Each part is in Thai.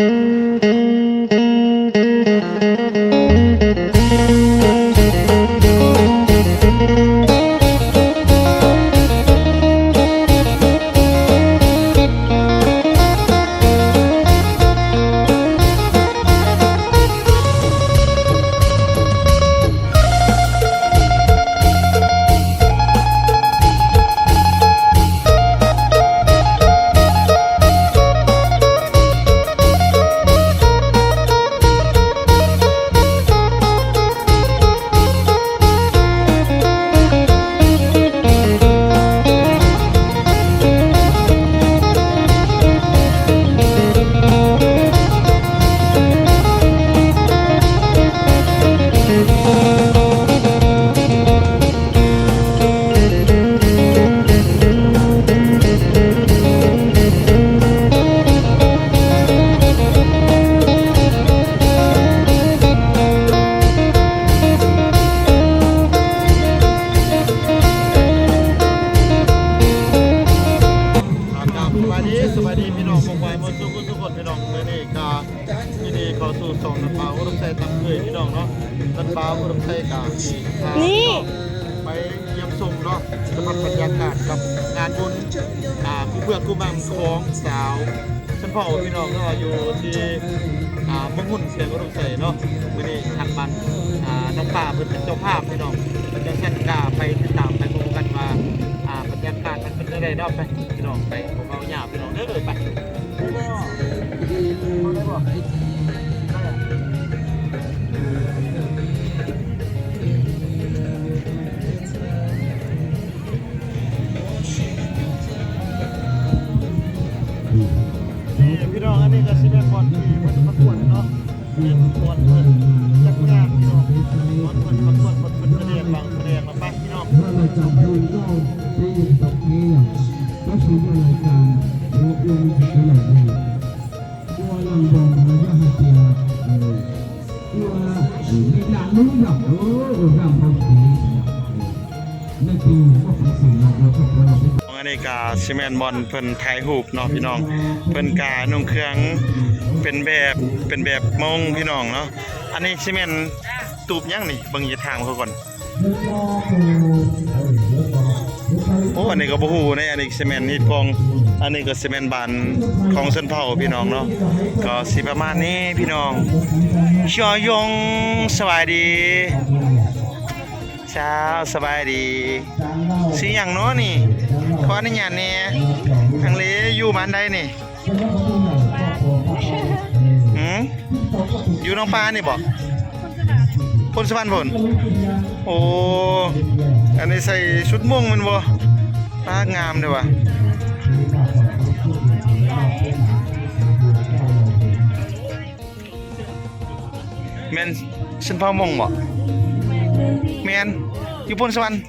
ค สวัสดีสวัสดีพี่น้องวงไวหมดทุกคนทุกคนพี่น้องเมื่อนี้ก็ยินดีเข้าสู่สองนันปลาอุดมไซตำเคยพี่น้องเนาะนันปลาอุดมไซกานี่ไปเยี่ยมชมเนาะสำหรับบรรยากาศกับงานบุญอ่าผู้เพื่อนผู้มั่งของสาวฉันพ่อพี่น้องก็อยู่ที่อ่าเมืองหุ่นเสียงอุดมไซเนาะมื่อนี้ทางบันอ่าน้องป่าเป็นเจ้าภาพพี่น้องเป็นจังซั่นกล้าไปติดตามไปพบกันว่าอ่าบรรยากาศ มันเป็นจังไดเนาะไปพี่น้องไปพวกเราหยาพี่น้องเด้อเลยไปนี่พี่น้องอันนี้ก็สิเป็นบอลที่มันประกวดเนาะเป็นบอล นนี้ก็สิแม่นบอลเพิ่นถ่ายรูปเนาะพี่น้อง เพิ่นกานุ่งเครื่องเป็นแบบเป็นแบบมงพี่น้องเนาะอันนี้สิแม่นตูบยังนี่เบิ่งย่าทางเขาก่อนโอ้อันนี้ก็บ่ฮู้นะอันนี้สิแม่นฮิตกองอันนี้ก็สิแม่นบานของเส้นเผาพี่น้องเนาะก็สิประมาณนี้พี่น้องชอยงสวัสดี เช้าสบายดีสิหยังนาะนี่ขออนุญาตเนี่ยทางเลอยู่บ้านใดนี่หืมอยู่หน้องปลานี่บ่พลสวรรค์พลโอ้อันนี้ใส่ชุดม่วงมันบ่ปลางามเด้อว่ะแม่นฉันพ่อมงบ่ แมนอยู่พลสวรรค์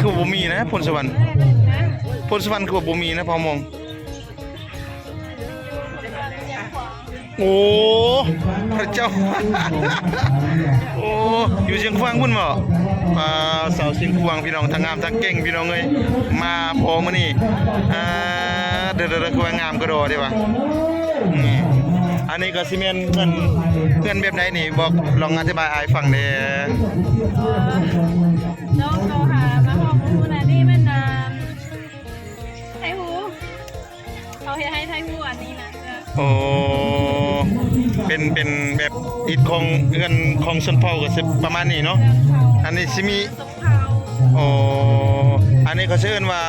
คือบ่มีนะพลสวรรค์พลสวรรค์คือบ่มีนะพอมองโอ้พระเจ้า โอ้อยู่เชียงควางพุ่นบ่อ่าสาวเชียงควางพี่น้องทั้งงามทั้งเก่งพี่น้องเอ้ยมาพอมื้อนี้อ่าเด้อๆคือว่างามก็ดอเด้ว่ะอืม อันนี้ก็สิแม่นเพื่อนเพื่อนแบบใดนี่บอกลองอธิบายอายฟังเด้อน้องเขาหามาหอมหูนะนี่มันน้ำไทยหูเขาให้ให้ไทยหูอันนี้นะเออโอ้เป็นเป็นแบบอิดของเงินของชนเผ่าก็สิประมาณนี้เนาะอันนี้สิมีสมเขาโอ้ อันนี้เขาเชิญว่า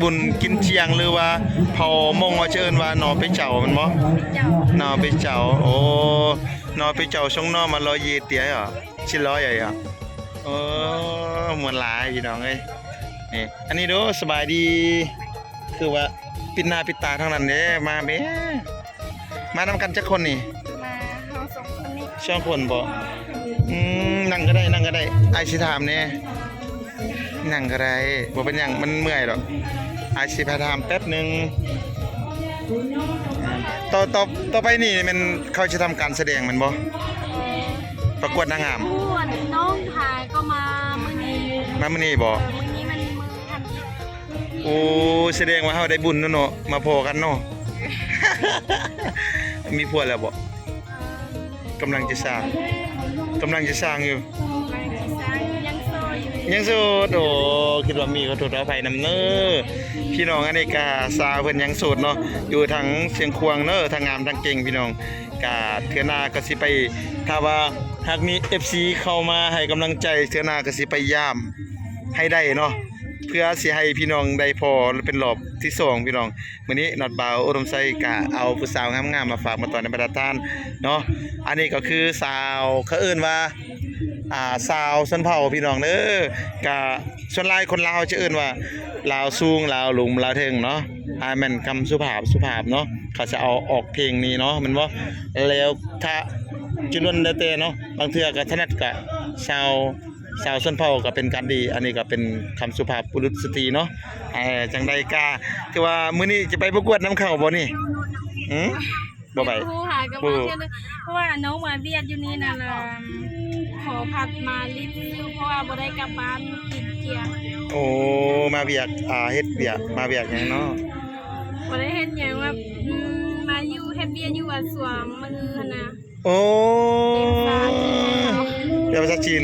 บุญกินเชียงหรือว่าเผามงว่าเชิญว่าหนอไปเจ้ามันบ่เจ้าหนอไปเจ้าโอ้หนอไปเจ้าช่องหนอมาลอยเยเตียเหรอชิร้อยใหญ่อะเออมวนหลายพี่น้องเอ้ยนี่อันนี้เดูสบายดี คือว่าปิดหน้าปิดตาทั้งนั้นเด้มาเบ้มานำกันจักคนนี่มาเฮาสองคนนี้ช่องคนบ่อืมนั่งก็ได้นั่งก็ได้ไอายสิถามเนี่ย นั่งก็ได้บ่เป็นหยังมันเมื่อยหรอกไอายสิพาถามแป๊บหนึงต่อต่อต่อไปนี่มันเขาจะทำการแสดงแมันบ่ประกวดนางงามผู้อันน้องชายก็มามื้อนี้มามื้อนี้บ่มื้อนี้มันมื้อทันทีโอ้แสดงว่าเฮาได้บุญเนาะเนาะมาพอกันเนาะมีผัวแล้วบ่กำลังจะสร้างกำลังจะสร้างอยู่ยังโซอ ยังโสดโอ้คิดว่ามีขอโทษขออภัยนำเน้อพี่น้องอันนี้กาสาวเพิ่นยังโสดเนาะอยู่ทั้งเชียงควงเน้อทั้งงามทั้งเก่งพี่น้องกาเทือหน้าก็สิไปถ้าว่าหากมี FC เข้ามาให้กำลังใจเทือหน้าก็สิไปย่ามให้ได้เนาะเพื่อสิให้พี่น้องได้พอเป็นรอบที่สองพี่น้องมื้อนี้นอดบาวอุดมไซกะเอาผู้สาวงามๆมาฝากมาตอนในบรรดาท่านเนาะอันนี้ก็คือสาวเขาเอิ้นว่า อ่าสาวชนเผ่าพี่น้องเด้อกะส่วนหลายคนลาวจะเอิ้นว่าลาวสูงลาวหลุมลาวเทิงเนาะอ่าแม่นคำสุภาพสุภาพเนาะเขาจะเอาออกเพลงนี้เนาะแมันบ่แล้วถ้าจุดนแล้วแต่เนาะบางเทื่อก็ถนัดกะชาวชาวชนเผ่าก็เป็นการดี อันนี้ก็เป็นคำสุภาพบุรุษสตรีเนาะเอ่อจังใดกาคือว่ามื้อนี้จะไปประกวดน้ำเข้าบ่นี่หือบ่ไปครูหากับว่าเชื่อเลยเพราะว่าน้องมาเบียดอยู่นี่น่ะล่ะ ขอพัดมาลิฟอยู่เพราะว่าบ่ได้กลับบ้านกินเกียร์โอ้มาเบียกอ่าเฮ็ดเบียกมาเบียกหยังเนาะบ่ได้เฮ็ดหยังว่าอืมมาอยู่เฮ็ดเบียร์อยู่ว่าสวงมือหั่นน่ะโอ้เป็นภาษาจีนให้เขาเรียนภาษาจีน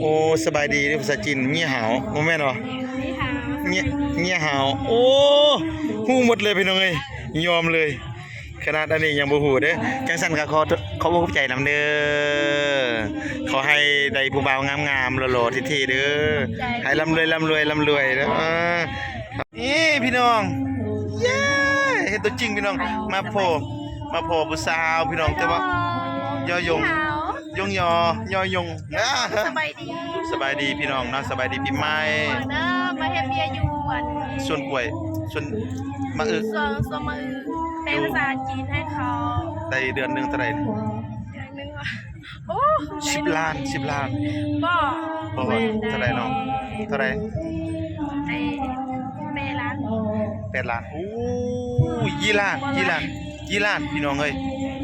โอ้สบายดีเรียนภาษาจีนเงี้ยหาวโมแม่นบ่นี่หาเงี้ยเงี้ยหาวโอ้ฮู้หมดเลยพี่น้องเอ้ยยอมเลย ขนาดอันนี้ยังบ่ฮู้เด้อจังซั่นก็ขอขอบ่เข้าใจนำเด้อขอให้ได้ผู้บ่าวงามๆหล่อๆที่ๆเด้อให้ร่ำรวยร่ำรวยร่ำรวยเด้อเออนี่พี่น้องเย้เห็นตัวจริงพี่น้องมาโผล่มาโผล่ผู้สาวพี่น้องแต่ว่ายอยงขาวยงยอยอยงนะสบายดีสบายดีพี่น้องเนาะสบายดีพี่ไม้ก่อนเด้อมาเฮ็ดเบียร์อยู่อันส่วนกล้วยส่วนมะอึสวงสวงมือ เป็นภาษาจีนให้เขาได้เดือนหนึงเท่าไหร่เดือนหนึงว่ะโอ้สิบล้านสิบล้านบ่บ่ว่าเท่าไหร่น้องเท่าไหร่ไอ้เมล้านแปดล้านโอ้ยยี่ล้านยี่ล้านยี่ล้านพี่น้องเอ้ย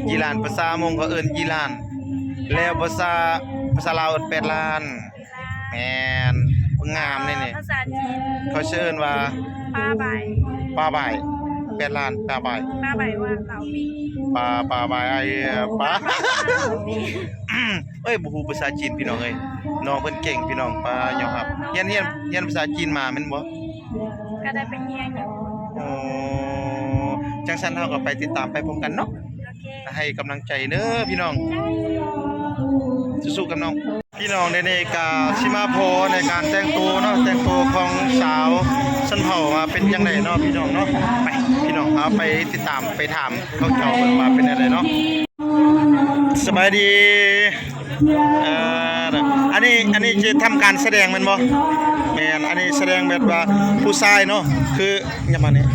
ยี่ล้านภาษามงเขาเอิ้นยี่ล้าน แล้วภาษาภาษาลาวเอิ้นแปดล้าน แม่นงามแน่นี่ภาษาจีนเขาเชิญว่าป้าใบป้าบ่าย แปดล้านป้าบ่ายป้าใบว่าเราปีปลาปลาปลาไอ้ปลาเอ้ยบ่ฮู้ภาษาจีนพี่น้องเอ้ยน้องเพิ่นเก่งพี่น้องปลายอมรับเรียนเรียนเรียนภาษาจีนมาแม่นบ่ก็ได้เป็นเฮียอยู่โอ้จังซั่นเฮาก็ไปติดตามไปพร้อมกันเนาะโอเคให้กำลังใจเด้อพี่น้อง สู้ๆกับน้อง พี่น้องในในกาสิมาโพในการแต่งตัวเนาะแต่งตัวของสาวสันเผ่ามาเป็นจังไดเนาะพี่น้องเนาะไปพี่น้อง เอาไปติดตามไปถามเขาเจ้าเพิ่นว่าเป็นอะไรเนาะสบายดีเอ่ออันนี้อันนี้จะทำการแสดงมันบ่แมนอันนี้แสดงแบบว่าผู้ชายเนาะคือยังมานี่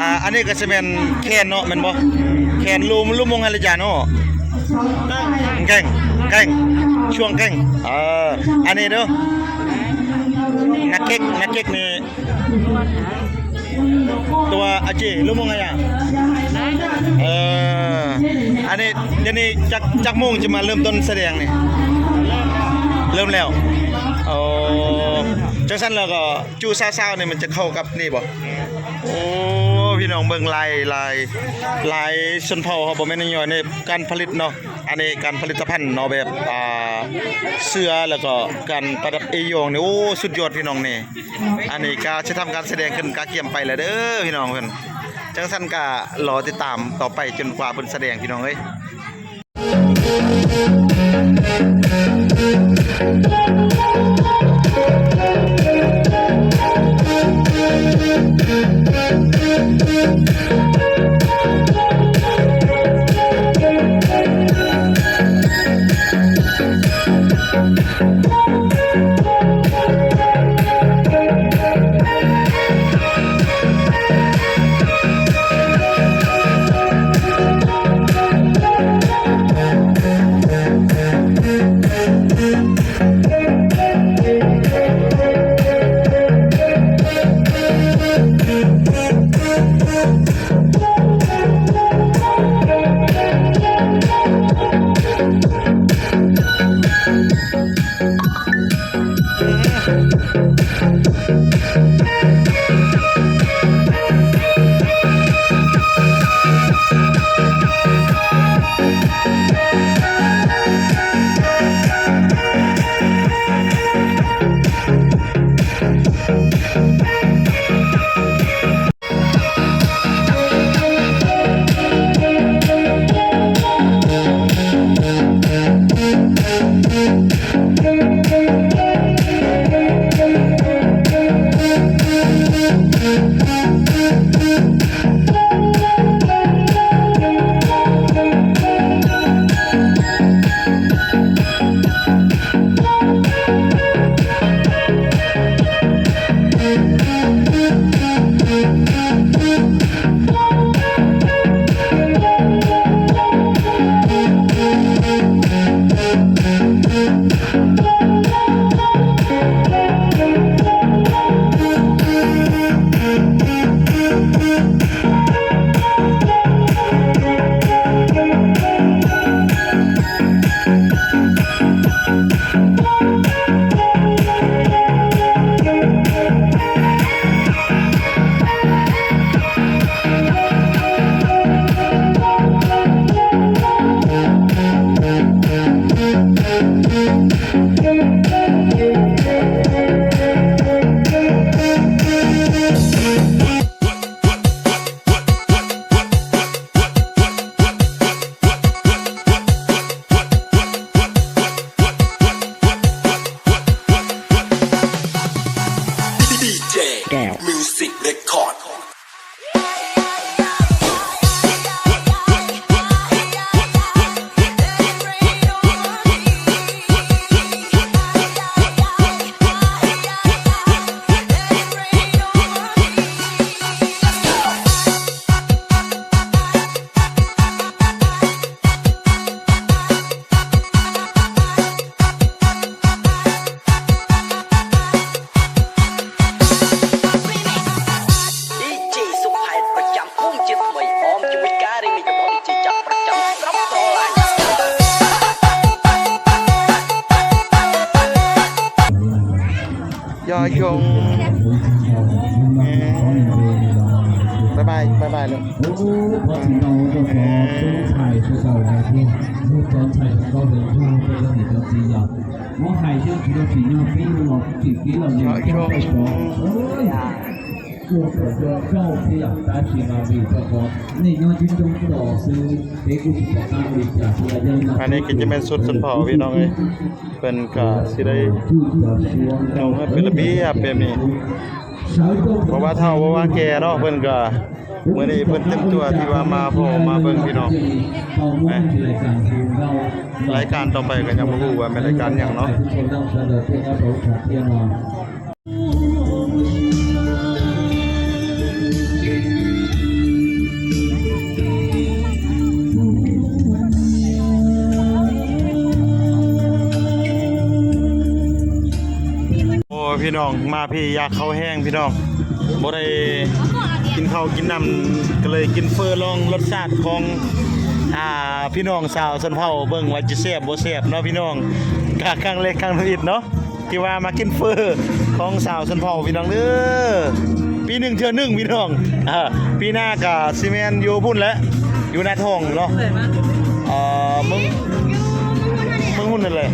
อ่าอันนี้ก็จะเป็นแคนเนาะแม่นบ่แคนลุมลุมมงอะไรจาเนาะแก่งแก่งช่วงแก่งเอออันนี้เด้อนักเก็กนักเก็กนี่ ตัวอาเจลุมมงอะไรอะเอออันนี้เดี๋ยวนี้จักจักโมงจะมาเริ่มต้นแสดงเนี่ยเริ่มแล้วโอ้จังซั่นแล้วก็จูซาวๆนี่ยมันจะเข้ากับนี่บ่โอ้พี่น้องเบิ่งลายลายลายชนเผ่าเขาบ่แม่นย่อยในการผลิตเนาะ อันนี้การผลิตภัณฑ์นอแบบอ่าเสื้อแล้วก็การประดับเอโยงนี่โอ้สุดยอดพี่น้องนี่อันนี้ก็จะทำการแสดงขึ้นกาเกียมไปแล้วเด้อพี่น้องเพิ่นจังซั่นก็รอติดตามต่อไปจนกว่าเพิ่นแสดงพี่น้องเอ้ย Thank you. สีหน้าพี่หลอกสีพี่เราเด็จะเป็นสุดชนเผ่านนี้กิจเป็สุดสุดพอพี่น้องเลยเป็นกาสิได้เอาเป็นระเบียบเป็นมีเพราะว่าเท่าเพราะว่าแกรอกเป็นก็ มื้อนี้เพิ่นเต็มตัวที่ว่ามาพอมาเบิ่งพี่น้องรายการต่อไปก็ยังบ่ฮู้ว่าเป็นรายการหยังเนาะโอ้ยพี่น้องมาพี่อยากเข้าวแห้งพี่น้องบ่ได้ กินข้าวกินน้ำก็เลยกินเฟอร์ลองรสชาติของอ่าพี่น้องสาวสันเผาเบิ่งว่าจะแซ่บบ่แซ่บเนาะพี่น้องกะครั้งเล็กครั้งน้อยเนาะที่ว่ามากินเฟอร์ของสาวสันเผาพี่น้องเด้อปีหนึ่งเทื่อหนึงพี่น้องอ่าปีหน้าก็สิแม่นอยู่พุ่นแหล้วอยู่หน้าท้องเนาะเอ่อมึงมึงหุ่นนั่นแหละ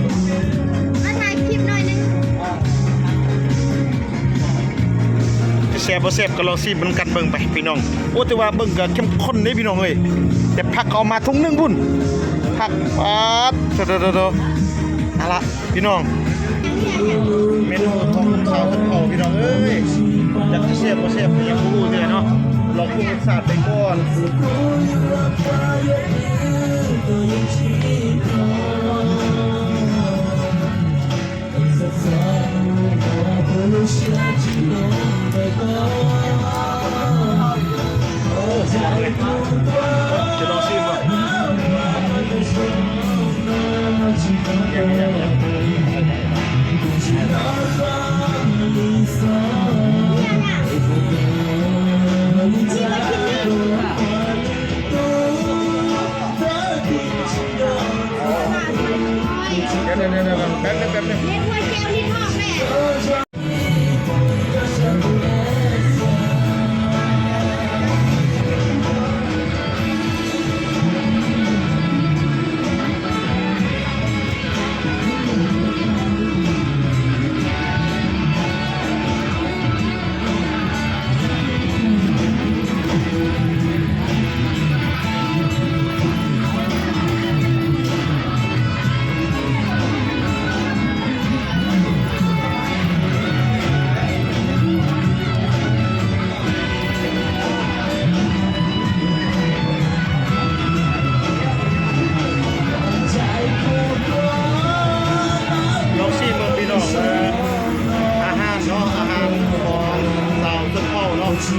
แซ่บบ่แซ่บก็ลองซิมมันกันเบิ่งไปพี่น้องโอ้แต่ว่าเบิ่งก็เข้มข้นเด้พี่น้องเอ้ยแต่ผักเอามาทุ่งหนึงพุ่นผักปาดโตๆๆๆเอาละพี่น้องเมนูของสาวคนเผาพี่น้องเอ้ยอยากจะแซ่บบ่แซ่บก็ยังบ่รู้เลยเนาะลองปรุงรสชาติไปก่อนโ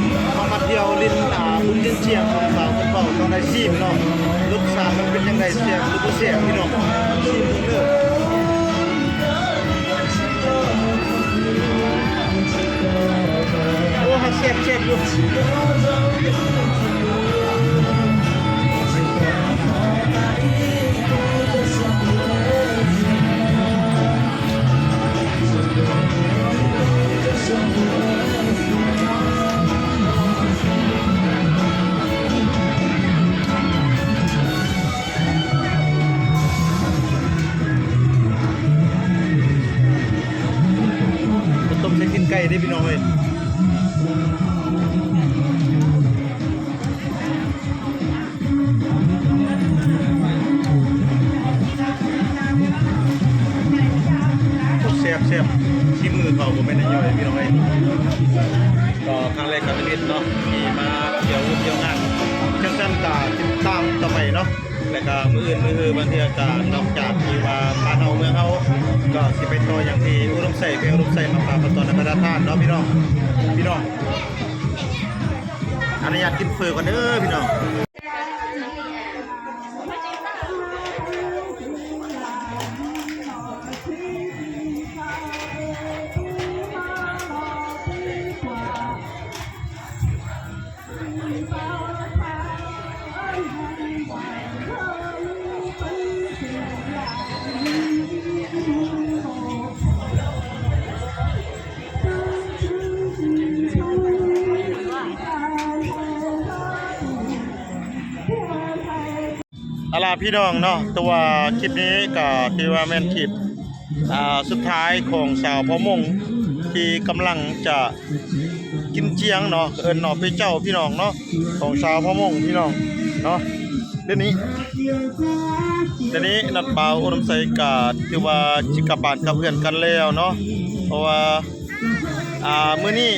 เผาเนาะเขามาเที่ยวลินอ่าบุญเชียงเชียงของสาวคนเผาตอนได้ชีมเนาะรสชาติมันเป็นยังไงเสียงหรือบ่เสียงพี่น้องชีมเด้อโอ้ฮักแซ่บแซ่บอยู่ ใานเฮาเมืองเฮาก็สิไปต่ออย่างที่อุดมใส่เป็นอุดมใส่มาฝากประตอนในพระธาชทานเนาะพี่น้องพี่น้องอนุญาตกินเฟอก่อนเด้อพี่น้อง อาลาพี่น้องเนาะตัวคลิปนี้ก็ที่ว่าแมนคลิปอ่าสุดท้ายของสาวพ่อมงที่กำลังจะกินเจียงเนาะเอินเนาะไปเจ้าพี่น้องเนาะของสาวพ่อมงพี่น้องเนาะเดี๋ยวนี้เดี๋ยวนี้นัดเบ่าอุดมใส่กาถือว่าสิกบานกับเพื่อนกันแล้วเนาะเพราะว่าอ่ามื้อนี้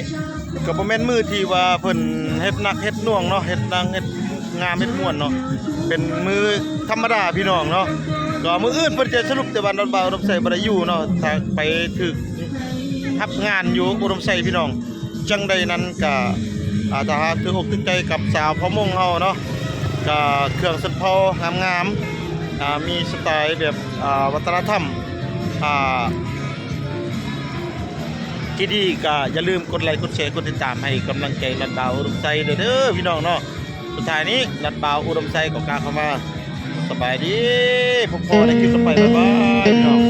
ก็บ่แม่นมื้อที่ว่าเพิ่นเฮ็ดหนักเฮ็ดน่วงเนาะเฮ็ดดังเฮ็ดงามเฮ็ดม่วนเนาะ เป็นมือธรรมดาพี่น้องเนาะก็มืออื่นเพิ่นจะสรุปแต่วันดอนบ่าวอุดมใส่บ่ได้อยู่เนาะถ้าไปถึกรับงานอยู่อุดมใส่พี่น้อง จังใดนั้นก็อาถ้าหาถืออกถือใจกับสาวพ่อมงเฮาเนาะก็เครื่องสันพองามๆมีสไตล์แบบวัฒนธรรมที่ดีก็อย่าลืมกดไลค์กดแชร์กดติดตามให้กำลังใจรัดดาวอุดมใส่เด้อพี่น้องเนาะ สุดท้ายนี้นัดเบาวอุดมไซของกลางเข้ามาสบายดีพบพอในคลิปต่อไปบ๊ายบายพี่น้อง